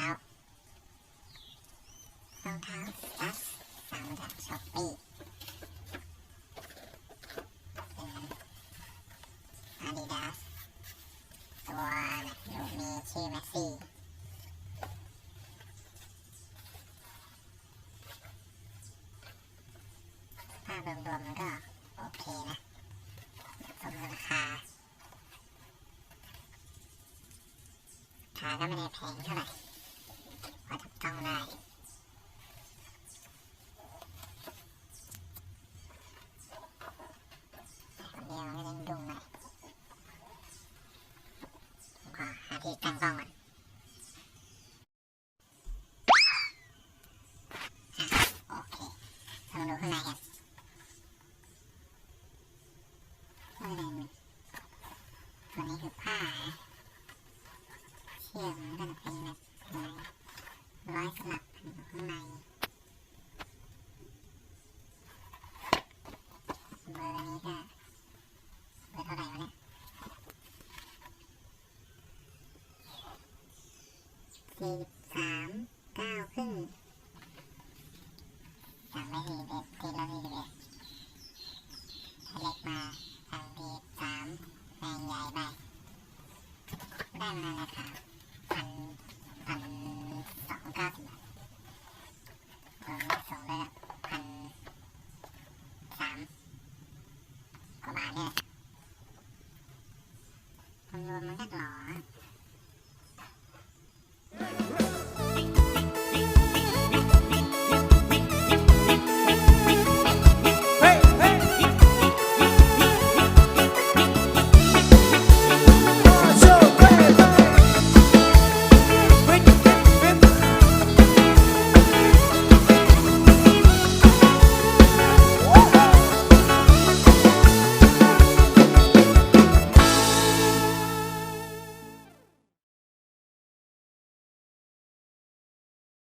ท้ารองเท้าจัสสั่งจากช้อปปี้อาดิดาสตัวลูกมีชื่อเมสซี่ภาพรวมๆมันก็โอเคนะสมราคาขาก็ไม่ได้แพงเท่าไหร่ ธีตั้งกล้องก่อนโอเคเรามาดูข้างในกันข้างในมันตัวนี้คือผ้าเชือกมันก็จะเป็นแบบร้อยสลับ สี่สามเก้าครึ่งสามไม่มีเด็กตีเรามีเด็ดเล็กมาสามดีสามแรงใหญ่ไปได้มาแล้วค่ะพันพันสองเก้าสิบบามสองเปแล้พันสามกว่าบาทเนี่ยคำนวมมันก็หล่อ